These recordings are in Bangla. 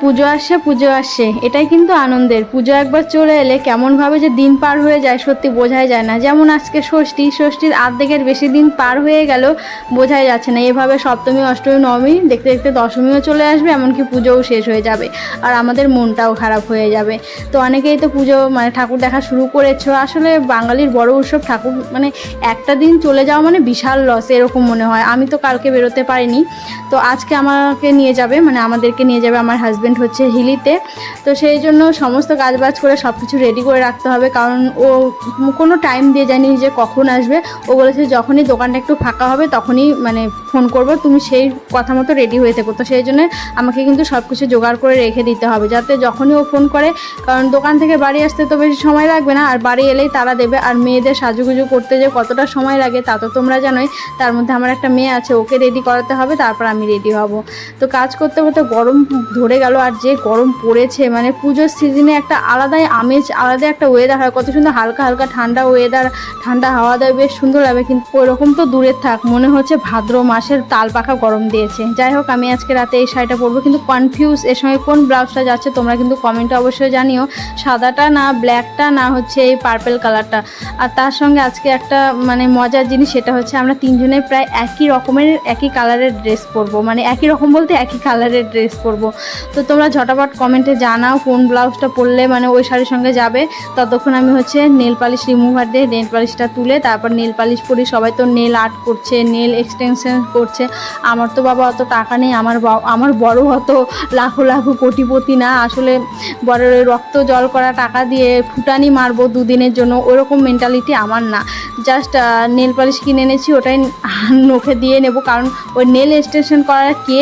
পুজো আসছে পুজো আসছে এটাই কিন্তু আনন্দের। পুজো একবার চলে এলে কেমনভাবে যে দিন পার হয়ে যায় সত্যি বোঝাই যায় না। যেমন আজকে ষষ্ঠী, ষষ্ঠীর আর্ধেকের বেশি দিন পার হয়ে গেল, বোঝাই যাচ্ছে না। এভাবে সপ্তমী, অষ্টমী, নবমী দেখতে দেখতে দশমীও চলে আসবে, এমনকি পুজোও শেষ হয়ে যাবে। আর আমাদের মনটাও খারাপ হয়ে যাবে। তো অনেকেই তো পুজো মানে ঠাকুর দেখা শুরু করেছ। আসলে বাঙালির বড় উৎসব ঠাকুর মানে একটা দিন চলে যাওয়া মানে বিশাল লস এরকম মনে হয়। আমি তো কালকে বেরোতে পারিনি। তো আজকে আমাকে নিয়ে যাবে মানে আমাদেরকে নিয়ে যাবে আমার হাজব্যান্ড হচ্ছে হিলিতে। তো সেই জন্য সমস্ত কাজবাজ করে সব কিছু রেডি করে রাখতে হবে। কারণ ও কোনো টাইম দিয়ে জানি যে কখন আসবে। ও বলেছে যখনই দোকানটা একটু ফাঁকা হবে তখনই মানে ফোন করব। তুমি সেই কথা মতো রেডি হয়ে থেকো। তো সেই জন্য আমাকে কিন্তু সব কিছু জোগাড় করে রেখে দিতে হবে। যাতে যখনই ও ফোন করে, কারণ দোকান থেকে বাড়ি আসতে তো বেশি সময় লাগবে না। আর বাড়ি এলেই তারা দেবে। আর মেয়েদের সাজুগুজু করতে যে কতটা সময় লাগে তা তো তোমরা জানোই। তার মধ্যে আমার একটা মেয়ে আছে, ওকে রেডি করাতে হবে। তারপর আমি রেডি হব। তো কাজ করতে করতে গরম ধরে গেল আর যে গরম পড়েছে মানে পুজোর সিজনে একটা আলাদাই আমেজ, আলাদা একটা ওয়েদার হয়। কত সুন্দর হালকা হালকা ঠান্ডা ওয়েদার ঠান্ডা হাওয়া দেয়, বেশ সুন্দর লাগে। কিন্তু ওরকম তো দূরে থাক, মনে হচ্ছে ভাদ্র মাসের তাল পাখা গরম দিয়েছে। যাই হোক, আমি আজকে রাতে এই শাড়িটা পরবো। কিন্তু কনফিউজ এর সময় কোন ব্লাউজটা যাচ্ছে, তোমরা কিন্তু কমেন্টে অবশ্যই জানিও। সাদাটা না ব্ল্যাকটা না, হচ্ছে এই পার্পেল কালারটা আর তার সঙ্গে আজকে একটা মানে মজার জিনিস, সেটা হচ্ছে আমরা তিনজনে প্রায় একই রকমের, একই কালারের ড্রেস পরবো। মানে একই রকম বলতে একই কালারের ড্রেস পরবো। তো তোমরা ঝটাপট কমেন্টে জানাও কোন ব্লাউজটা পরলে মানে ওই শাড়ির সঙ্গে যাবে। ততক্ষণ আমি হচ্ছে নেল পালিশ রিমুভার দিয়ে নেল পালিশটা তুলে তারপর নেল পালিশ পরি। সবাই তো নেল আর্ট করছে, নেল এক্সটেনশন করছে। আমার তো বাবা অত টাকা নেই, আমার আমার বড় অত লাখো লাখো কোটিপতি না। আসলে বড় রক্ত জল করা টাকা দিয়ে ফুটানি মারবো দুদিনের জন্য, ওরকম মেন্টালিটি আমার না। জাস্ট নেল পালিশ কিনে এনেছি, ওটাই নখে দিয়ে নেব। কারণ ওই নেল এক্সটেনশন করার কে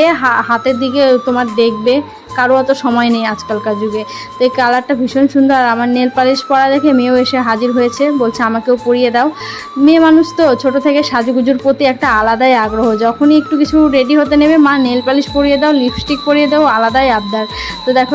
হাতের দিকে তোমার দেখবে? কারও অত সময় নেই আজকালকার যুগে। তো এই কালারটা ভীষণ সুন্দর। আর আমার নেল পালিশ পরা দেখে মেয়েও এসে হাজির হয়েছে। বলছে, আমাকেও পরিয়ে দাও। মেয়ে মানুষ তো, ছোট থেকে সাজুগুজুর প্রতি একটা আলাদাই আগ্রহ। যখনই একটু কিছু রেডি হতে নেবে, মা নেল পালিশ পরিয়ে দাও লিপস্টিক পরিয়ে দাও, আলাদাই আবদার। তো দেখো